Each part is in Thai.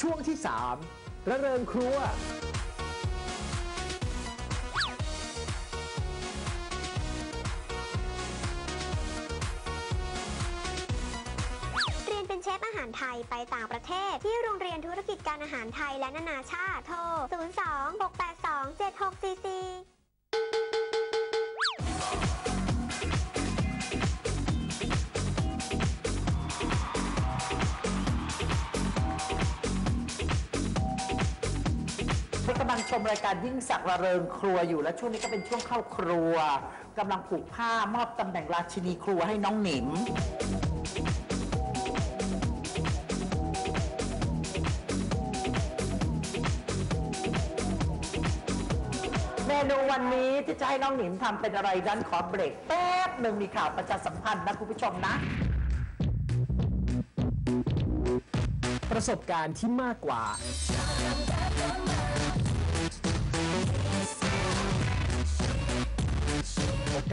ช่วงที่ 3 ระเริงครัว เรียนเป็นเชฟอาหารไทยไปต่างประเทศ ที่โรงเรียนธุรกิจการอาหารไทยและนานาชาติโทร 02 682 7644 ชมรายการยิ่งสักดิ์ระเริงครัวอยู่และช่วงนี้ก็เป็นช่วงเข้าครัวกำลังผูกผ้ามอบตำแหน่งราชินีครัวให้น้องหนิม เมนูวันนี้ที่จะให้น้องหนิมทำเป็นอะไรดันขอเบรกแป๊บหนึ่งมีข่าวประชาสัมพันธ์นะคุณผู้ชมนะ ประสบการณ์ที่มากกว่า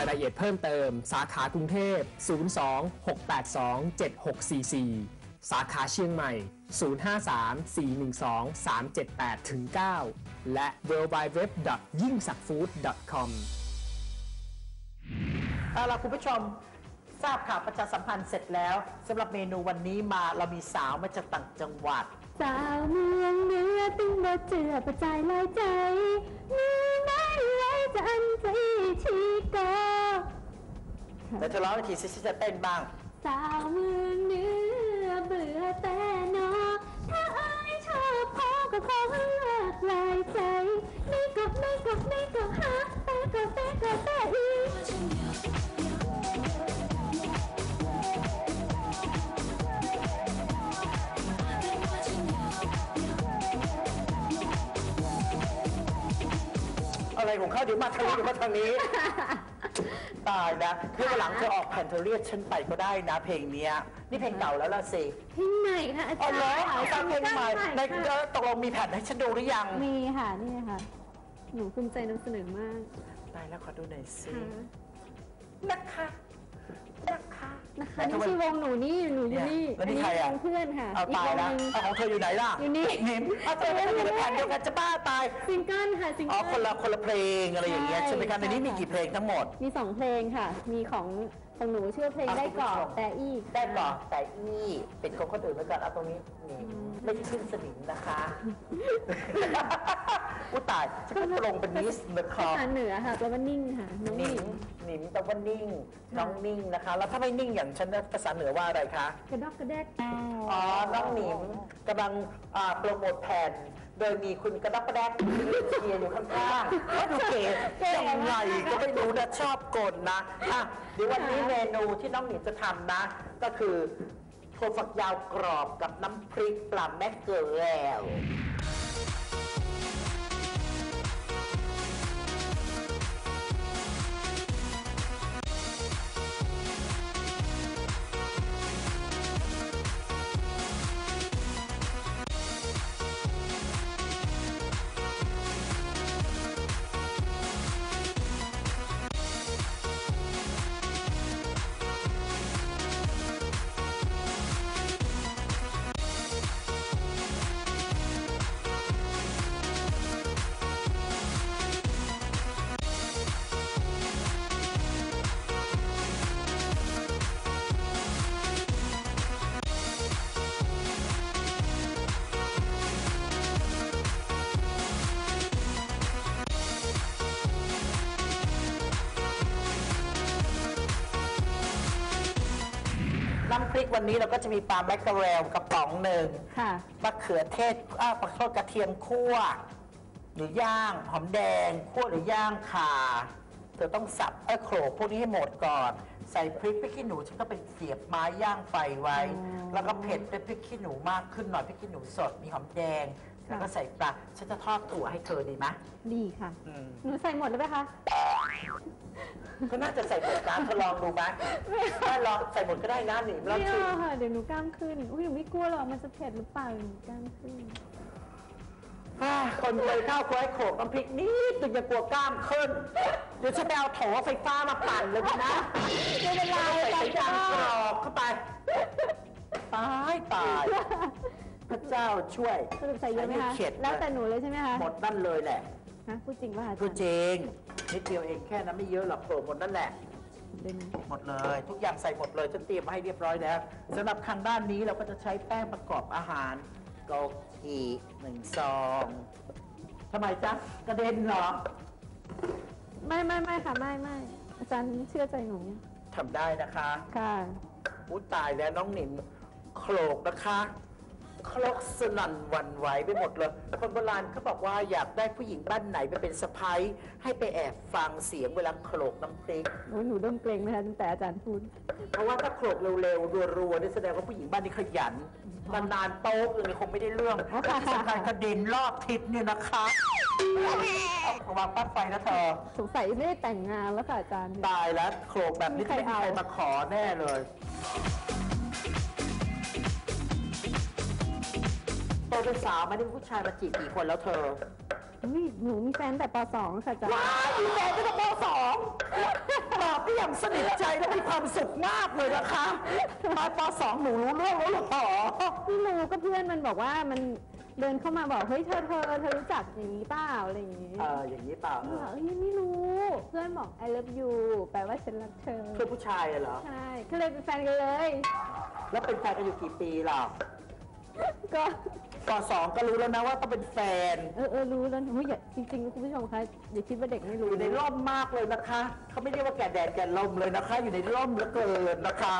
รายละเอียดเพิ่มเติม สาขากรุงเทพ 02-682-7644 สาขาเชียงใหม่ 053-412-378-9 และ w w w y i n g s a k f o o d c o m เอาล่ะคุณผู้ชมทราบข่าวประชาสัมพันธ์เสร็จแล้วสำหรับเมนูวันนี้มาเรามีสาวมาจากต่างจังหวัด สาวเมืองเหนือตึงบ่เจือประจายลอยใจ มีไหนไร จะอันใจชีกอแต่เธอร้องอีกทีซิฉันจะเต้นบ้าง สาวเมืองเหนือ ของเขาเดี๋ยวมาทางนี้เดี๋ยวมาทางนี้ ตายนะคือวันหลังเธอออกแผ่นเธอเรียกฉันไปก็ได้นะ เพลงเนี้ยนี่เพลงเก่าแล้วล่ะสิเพลงใหม่ค่ะอาอ๋อจารเหรอย์เอาฟังเพลงใหม่ในค่ะเออตกลงมีแผ่นให้ฉันดูหรือยังมีค่ะนี่ค่ะ หนูภูมิใจนำเสนอมากได้แล้วขอดูหน่อยสิ ค่ะ นะคะ นะคะนะคะนี่ชื่อวงหนูนี่หนูอยู่นี่แล้วนี่ใครอะ วงเพื่อนค่ะเอาตายกวแล้วงหนึ่ง เอาของเธออยู่ไหนล่ะอยู่นี่หนิมเอาเธอไม่ได้อยู่ในแผ่นเดียวกันจะบ้าตายซิงเกิลค่ะซิงอ๋อเกิล คนละคนละเพลงอะไรอย่างเงี้ยใช่ใช่ไหมคะในนี้มีใช่ค่ะกี่เพลงทั้งหมด มีสองเพลงค่ะ มีของ ของหนูชื่อเพลงอะได้ก่อคุณผู้ชมแต่อีกได้ก่อนแต่อี้เป็นของคนอื่นไปก่อนเอาตรงนี้นี่ไม่ใช่ชื่อสนิมนะคะอุยตายจะก็ลงเป็นนิสนะคภารับษาเหนือค่ะแปลว่านิ่งค่ะน้องหหนินิมงหนิมแปลว่านิ่งน้องนิ่งนะคะ แล้วถ้าไม่นิ่งอย่างฉันนะภาษาเหนือว่าอะไรคะกระดอกกระแดกอ๋อน้องหนิมกำลังอ่าโปรโมทแผ่น โดยมีคุณกระดักกระแดกเชียร์อยู่ข้างๆก็ดูเก๋ยังไงก็ไม่รู้นะชอบกลนะอะเดี๋ยววันนี้เมนูที่น้องหนิมจะทำนะ ก็คือถั่วฝักยาวกรอบกับน้ำพริกปลาแมกเกอเรล น้ำพริกวันนี้เราก็จะมีปลาแมกเกอเรลกระป๋องหนึ่งค่ะมะเขือเทศอ้าวปลาโทษกระเทียมคั่ว หรือย่างหอมแดงคั่วหรือย่างข่าเธอต้องสับเอ้ยโขลกพวกนี้ให้หมดก่อน ใส่พริกพริกขี้หนูฉันก็เป็นเสียบไม้ย่างไฟไว้ แล้วก็เผ็ดด้วยพริกขี้หนูมากขึ้นหน่อยพริกขี้หนูสดมีหอมแดง แล้วก็ใส่ปลาฉันจะทอดถั่วให้เธอดีไหมดีค่ะ อืม หนูใส่หมดเลยไหมคะ ก็น่าจะใส่หมดนะเธอลองดูไหมถ้าลองใส่หมดก็ได้นะหนิมลองไม่ชิมเอาค่ะเดี๋ยวหนูกล้ามขึ้นอุ้ยหนูไม่กลัวหรอกมันจะเผ็ดหรือเปล่าหนูกล้ามขึ้น อ่าคนเคยเข้าวครัวให้โขกน้ำพริกนิดนึงจะกลัวกล้ามขึ้น เดี๋ยวฉันไปเอาโถไฟฟ้ามาปั่นเลยนะ ไม่เป็นไรใส่สายยางตามกก็รอกเข้าไป ตายตาย พระเจ้าช่วยสรุปใส่เยอะไหมคะ เข็ดแล้วแต่หนูเลยใช่ไหมคะ หมดนั่นเลยแหละ ฮะพูดจริงป่ะคะพูดจริงนิดเดียวเองแค่นั้นไม่เยอะหรอกโขลกหมดนั่นแหละเดี๋ยวหนูหมดเลย ทุกอย่างใส่หมดเลยฉันเตรียมมาให้เรียบร้อยแล้วสำหรับทางด้านนี้เราก็จะใช้แป้งประกอบอาหารโกกีหนึ่งซองทำไมจ๊ะกระเด็นเหรอไม่ไม่ไม่ค่ะไม่ไม่อาจารย์เชื่อใจหนูทำได้นะคะค่ะ อู้ตายแล้วน้องหนิมโขลกนะคะโคลกสนั่นหวันไหวไปหมดเลย คนโบราณเขาบอกว่าอยากได้ผู้หญิงบ้านไหนไปเป็นสะพ้ายให้ไปแอบฟังเสียงเวลาโขลกน้ำพริก โอ้ยหนูเริ่มเกรงนะคะตั้งแต่อาจารย์พูด เพราะว่าถ้าโขลกเร็วๆรัวๆนี่แสดงว่าผู้หญิงบ้านนี้ขยันนานๆโต๊ะอื่นคงไม่ได้เรื่องอ๋อและค่ะที่สำคัญกระเด็นรอบทิศเนี่ยนะคะเอาวางปลั๊กไฟนะเธอ สงสัยไม่ได้แต่งงานแล้วค่ะอาจารย์ ตายแล้วโขลกแบบนี้ไม่มีใครไม่มีใครเอามาขอแน่เลย โตเป็นสาวมานี่ผู้ชายมาจีบกี่คนแล้วเธออุ้ยหนูมีแฟนแต่ป .2 ค่ะอาจารย์ว้ายมีแฟนก็ต้องปสองตอบได้อย่างสนิทใจและมีความสุขมากเลยนะคะตอนปสองหนูรู้เรื่องแล้วเหรอไม่รู้ก็เพื่อนมันบอกว่ามันเดินเข้ามาบอกเฮ้ยเธอเธอเธอรู้จักอย่างนี้เปล่าอะไรอย่างนี้เอออย่างนี้เปล่าหนูบอกเอ้ยไม่รู้ เพื่อนบอก I love you แปลว่าฉันรักเธอเพื่อนผู้ชายอะเหรอใช่ก็เลยเป็นแฟนกันเลย แล้วเป็นแฟนกันอยู่กี่ปีล่ะก็ ปสองก็รู้แล้วนะว่าต้องเป็นแฟน เออเออรู้แล้วเฮ้ยอย่าจริงๆคุณผู้ชมคะอย่าคิดว่าเด็กไม่อรู้ยู่ในร่มมากเลยนะคะ เขาไม่เรียกว่าแก่แดดแก่ลมเลยนะคะ อยู่ในร่มเหลือเกินนะคะ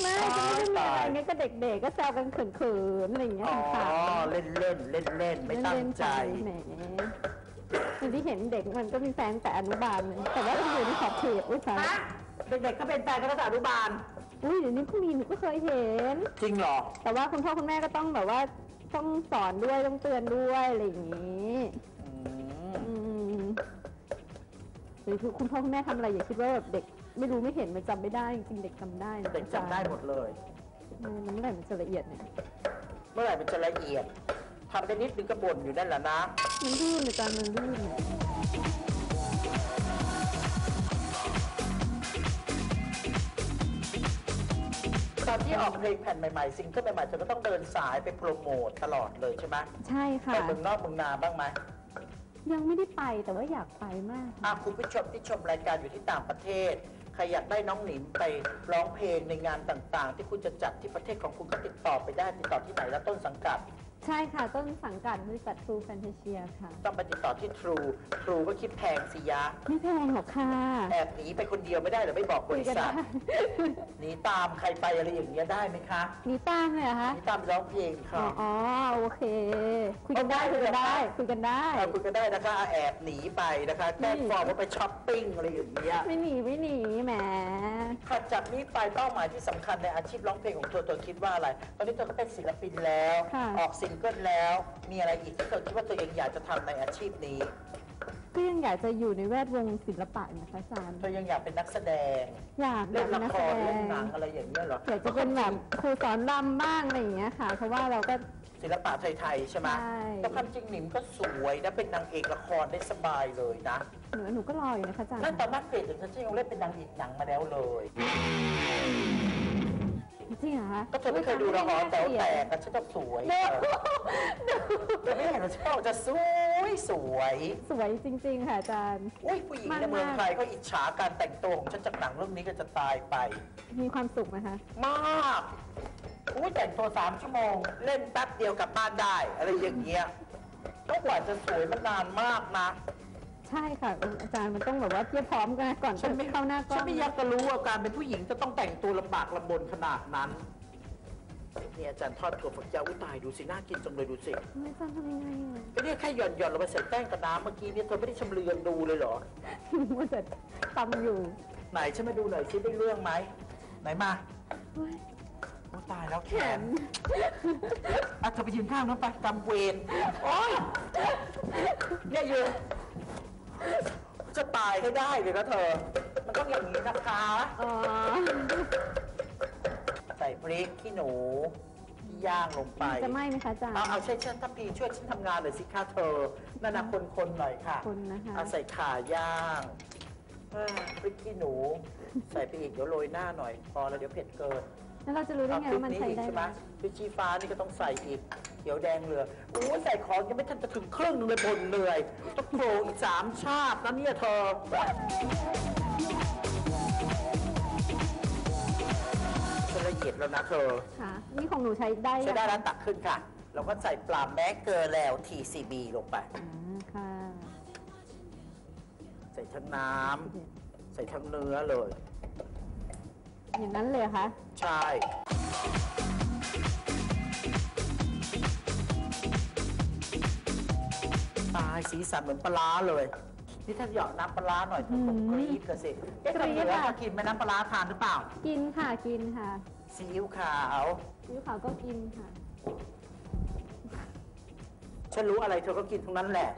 ไม่ก็ไม่ได้มีอะไรตายเงี้ยก็เด็กๆก็แซวกันเขินๆอะไรอย่างเงี้ยอ๋อขำๆเล่นเล่นเล่นเล่นๆไม่ตั้งเล่นๆใจไปแหมอย่างที่เห็นเด็กมันก็มีแฟนแต่อนุบาลเลยแต่ว่ามันอยู่ในขอบเขตอุ้ยสายฮะเด็กๆก็เป็นแฟนกันตั้งแต่อนุบาลอุ้ยเดี๋ยวนี้ผู้มีหนูก็เคยเห็น จริงเหรอ แต่ว่าคุณพ่อคุณแม่ก็ต้องแบบว่า ต้องสอนด้วยต้องเตือนด้วยอะไรอย่างนี้อืมอืมหรือคือคุณพ่อคุณแม่ทำอะไรอย่าคิดว่าแบบเด็กไม่รู้ไม่เห็นมันจำไม่ได้จริงๆเด็กจำได้นะเด็กจำได้หมดเลย เออมันเมื่อไหร่มันจะละเอียดเนี่ยเมื่อไหร่มันจะละเอียดทำได้นิดนึงก็บ่นอยู่นั่นแหละนะ มันลื่นอาจารย์มันลื่นเนี่ย ที่ออกเพลงแผ่นใหม่ๆซิงเกิลใหม่ๆเธอก็ต้องเดินสายไปโปรโมทตลอดเลยใช่ไหมใช่ค่ะ ไปเมืองนอกเมืองนาบ้างไหมยังไม่ได้ไปแต่ว่าอยากไปมากอะคุณผู้ชมที่ชมรายการอยู่ที่ต่างประเทศใครอยากได้น้องหนิมไปร้องเพลงในงานต่างๆ ที่คุณจะจัดที่ประเทศของคุณก็ติดต่อไปได้ติดต่อที่ไหนและต้นสังกัด ใช่ค่ะ ต้นสังกัดบริษัท True Fantasia ค่ะ ต้องไปติดต่อที่ True True ก็คิดแพงสิยะ ไม่แพงหรอกค่ะ แอบหนีไปคนเดียวไม่ได้หรือไม่บอกบคุยริกันษัทได้หนีตามใครไปอะไรอย่างเงี้ยได้ไหมคะมีตั้งเลยเหรอคะ หนีตามร้องเพลงอ๋อค่ะ อ๋อ โอเค คุยกันได้เอาได้ คุยกันได้เลยเหรอคะคุยกันได้เอาคุณก็ได้นะคะ แอบหนีไปนะคะแกล้งฟอร์มว่าไปช้อปปิ้งอะไรอย่างเงี้ย ไม่หนีไม่หนีแหมถัดจากนี้ไปเป้าหมายที่สำคัญในอาชีพร้องเพลงของเธอเธอคิดว่าอะไร ตอนนี้เธอก็เป็นศิลปินแล้วค่ะออกซิงเกิลแล้ว มีอะไรอีกที่เธอคิดว่าตัวเองอยากจะทำในอาชีพนี้ ก็ยังอยากจะอยู่ในแวดวงศิลปะนะคะอาจารย์ เธอยังอยากเป็นนักแสดง อยากอเล่ยากนเป็นละนักคแสรดเล่นงหนังอะไรอย่างเงี้ยเหรออยากจะเป็นแบบครูสอนรำบ้างอะไรอย่างเงี้ยค่ะ เพราะว่าเราก็ ศิลปะไทยๆใช่ไหมใช่ แต่ความจริงหนิมก็สวยนะเป็นนางเอกละครได้สบายเลยนะ หนูหนูก็รออยู่นะคะอาจารย์ นั่นตอนนักเกรดถึงฉันยังเล่นเป็นนางเอกหนังมาแล้วเลย จริงเหรอคะก็เธอไม่เคยดูละครแต่แตกกันฉันก็สวยเด็กเธอไม่เห็นเหรอฉันบอกจะสวยสวยสวยจริง ๆ ค่ะอาจารย์อุ้ยผู้หญิงในมากๆเมืองไทยก็อิจฉาการแต่งตัวของฉันจากหนังเรื่องนี้ก็จะตายไป มีความสุขไหมคะมากอุ้ยแต่งตัวสามชั่วโมง เล่นแป๊บเดียวกลับบ้านได้ อะไรอย่างเงี้ยก็กว่าจะสวยมันนานมากนะ ใช่ค่ะอาจารย์มันต้องแบบว่าเพียบพร้อมกันก่อนจะเข้าหน้ากล้ฉัอนงไม่อยากจะรู้ว่าการเป็นผู้หญิงจะต้องแต่งตัวลำบากลำบนขนาดนั้นนี่อาจารย์ทอดถั่วฝักยาวอุ้ยตายดูสิน่ากินจังเลยดูสิอาจารย์ทำยังไงอะก็เนี่ยแค่หย่อนหย่อนๆลงไปใส่แป้งกับน้ำเมื่อกี้เนี่ยเธอไม่ได้ชำเลืองดูเลยเหรอมันจะตำอยู่ ไหนฉันมาดูหน่อยซิได้เรื่องไหมไหนมาโอ้ตายแล้วแขนอาจจะไปยืนข้างนั้นไปกำเวรโอ้ยเนี่ยอยู่ จะตายให้ได้เลยนะเธอ มันต้องอย่างนี้นะคะ อ๋อ ใส่พริกขี้หนูที่ย่างลงไปจะไหม้ไหมคะอาจารย์ เอาเอาใช่เชิญทัพพีช่วยฉันทำงานหน่อยสิคะเธอนั่นนะคนๆหน่อยค่ะคนนะคะ เอาใส่ขาย่างเอ้อพริกขี้หนู ใส่ไปอีกเดี๋ยวโรยหน้าหน่อย พอแล้วเดี๋ยวเผ็ดเกิน แล้วเราจะรู้ได้เอาไงพริกว่ามันนี้ใช้อีกได้ใช่ไหไหมมพริกชี้ฟ้านี่ก็ต้องใส่อีกเขียวแดงเหลือโอ้ยใส่ของยังไม่ทันจะถึงครึ่งหนึงเลยบนเหนื่อยต้องโผล่อีกสามชาติแล้วเนี่ยเธอจะละเอียดแล้วนะเธอค่ะนี่ของหนูใช้ได้ใช้ได้ยังแล้วตักขึ้นค่ะ เราก็ใส่ปลาแม็กเกอร์แล้ว TCB ลงไปอ่าค่ะ ใส่ทั้งน้ำใส่ทั้งเนื้อเลย อย่างนั้นเลยเหรอคะ ใช่ ตายสีสันเหมือนปลาร้าเลย นี่ถ้าหยอดน้ำปลาร้าหน่อยเธอคงกรี๊ดเลยสิเอ๊ะกรี๊ทำดเนื้ออะ มากินไหมน้ำปลาร้าทานหรือเปล่า กินค่ะกินค่ะซีอิ๊วขาว ยูขาวก็กินค่ะ ฉันรู้อะไรเธอก็กินทั้งนั้นแหละ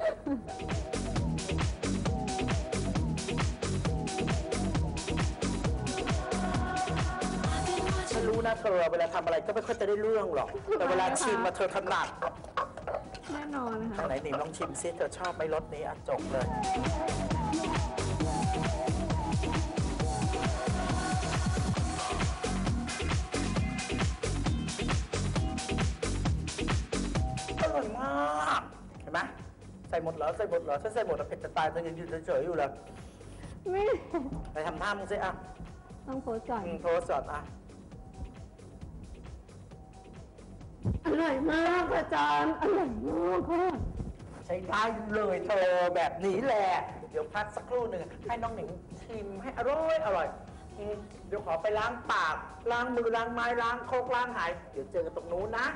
นรู้นะเธอเวลาทำอะไรก็ไม่ค่อยจะได้เรื่องหรอก แต่เวลาชิมมาเธอถนัดแน่นอนนะทาคะงไหนหนิลองชิมซิเธอชอบไหมรสนี้อะจบเลยอร่อยมากเห็นไหมใส่หมดเหรอใส่หมดเหรอฉันใส่หมดแล้วเผ็ดจะตายเธอยังยืนเฉยๆอยู่เลยไม่ไปทำท่ามึงสิอะต้องโพสต์ก่อน อืมโทรศัพท์อะ อร่อยมากอาจารย์ อร่อยมากค่ะใช้ได้เลยเธอแบบนี้แหละ เดี๋ยวพักสักครู่หนึ่งให้น้องหนิงชิมให้อร่อยอร่อยอืมเดี๋ยวขอไปล้างปากล้างมือล้างไม้ล้างโคกล้างหาย เดี๋ยวเจอกันตรงนู้นนะ